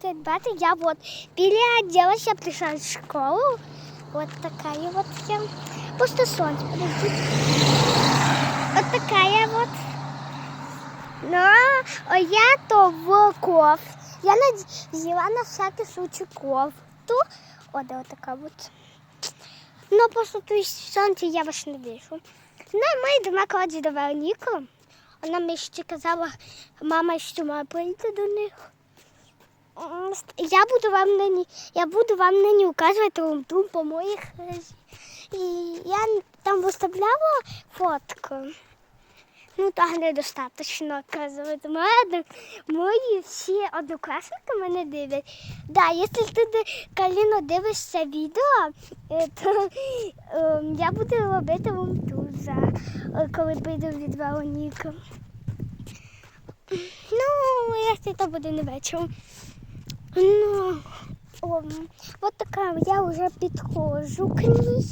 Бачите, я вот переоделась, я пришла в школу. Вот такая вот я. Просто солнце, подождите. Вот такая вот. Ну, а я то в ков. Я взяла на всякий случай кофту. Вот, да, вот такая вот. Ну, просто то есть сонце я вас не вижу. Ну, ми йдемо кладі до Вероніки. Вона мені ще казала, мама, що має прийти до них. Я буду вам нині, я буду вам нині указувати румтум по моїх І я там виставляла фотку. Ну, так недостатньо казувати. Мене мої всі однокласники мене дивлять. Да, якщо ти Каліно дивишся відео, е, то е, я буду робити румтум за е, коли прийду від Вероніки. Ну, якщо то буде не вечором. Ну, о, вот такая я уже підходжу к ній.